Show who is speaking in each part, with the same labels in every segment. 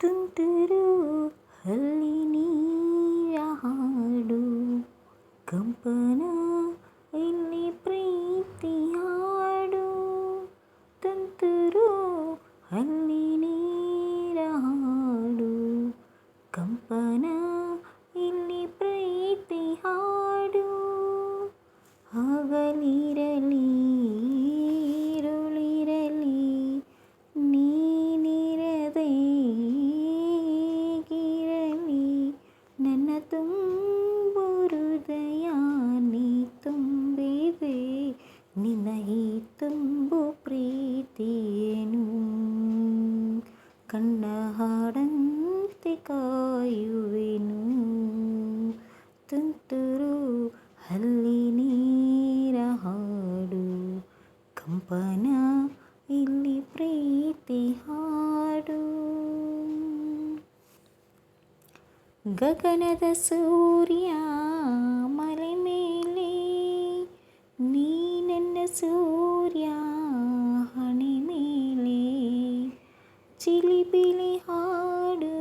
Speaker 1: ತುಂತುರು ಹಲ್ಲಿ ನೀರ ಹಾಡು ಕಂಪನ ಕಣ್ಣ ಹಾಡಂತೆ ಕಾಯುವೆನು. ತುಂತುರು ಹಲ್ಲಿ ನೀರ ಹಾಡು. ಕಂಪನ ಇಲ್ಲಿ ಪ್ರೀತಿ ಹಾಡು. ಗಗನದ ಸೂರ್ಯ ಚಿಲಿಪಿಲಿ ಹಾಡು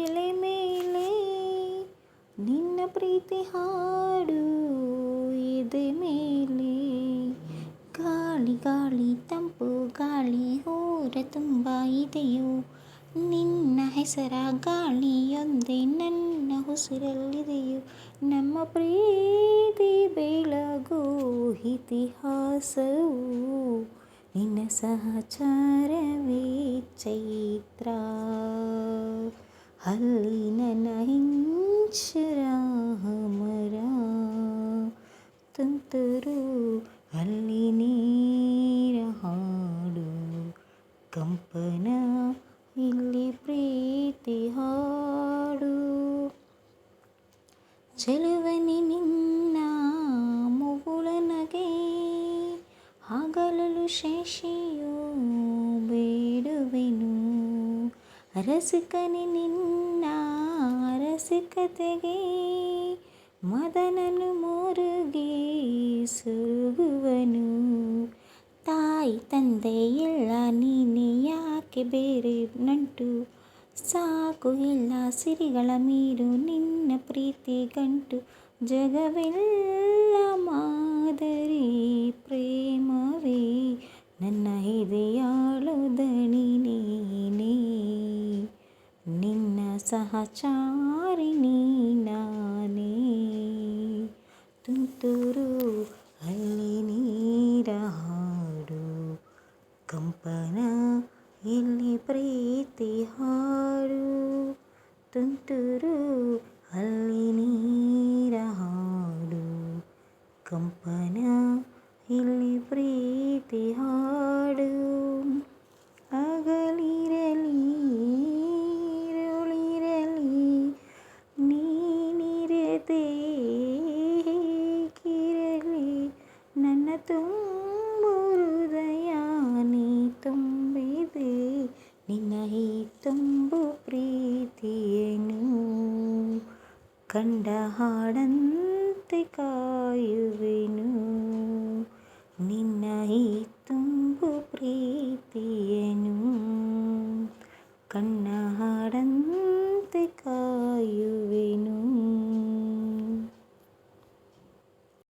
Speaker 1: ಎಲೆ ಮೇಲೆ ನಿನ್ನ ಪ್ರೀತಿ ಹಾಡು ಎದೆ ಮೇಲೆ ಗಾಳಿ ಗಾಳಿ ತಂಪು ಗಾಳಿ ಹೋರ ತುಂಬ ಇದೆಯೋ ನಿನ್ನ ಹೆಸರ ಗಾಳಿಯೊಂದೇ ನನ್ನ ಉಸಿರಲ್ಲಿದೆಯೋ ನಮ್ಮ ಪ್ರೀತಿ ಬೆಳಗೋ ಇತಿಹಾಸವು ನಿನ್ನ ಸಹಚಾರವೇ ಚೈತ್ರ ಅಲ್ಲಿ ನನ್ನ ಹಿಂಚರ ಮರ ತುಂತುರು ಅಲ್ಲಿ ನೀರ ಹಾಡು ಕಂಪನ ಇಲ್ಲಿ ಪ್ರೀತಿ ಹಾಡು ಚೆಲುವನಿ ನಿನ್ನ ಶಶಿಯೋ ಬೇಡುವೆನು. ಅರಸುಕನೆ ನಿನ್ನ ಅರಸುಕತೆಗೆ ಮದನನು ಮುರುಗಿ ಸುರುಗುವನು. ತಾಯಿ ತಂದೆ ಎಲ್ಲ ನೀನೆ ಯಾಕೆ ಬೇರೆ ನಂಟು? ಸಾಕು ಎಲ್ಲ ಸಿರಿಗಳ ಮೀರು ನಿನ್ನ ಪ್ರೀತಿ ಗಂಟು. ಜಗವೆಲ್ಲ ಮಾದರಿ ಪ್ರೇಮವೇ. ನನ್ನ ಎದೆಯಾಳು ದಣಿ ನೀನೇ. ನಿನ್ನ ಸಹಚಾರಿಣಿ ನಾನೇ. ತುಂತುರು ಅಲ್ಲಿ ನೀರ ಹಾಡು, ಕಂಪನ ಇಲ್ಲಿ ಪ್ರೀತಿ ಹಾಡು. ತುಂತುರು ಅಲ್ಲಿ ನೀರ ಹಾಡು, ಕಂಪನ ಇಲ್ಲಿ ಪ್ರೀತಿ ಹಾಡು. തുമ്പുദയാനീ തുമ്പിത് നിന്നൈ തുമ്പു പ്രീതിയു കണ്ടാടന്തി കായുവിനു. നിന്നൈ തുമ്പു പ്രീതിയു കണ്ണാടന്തി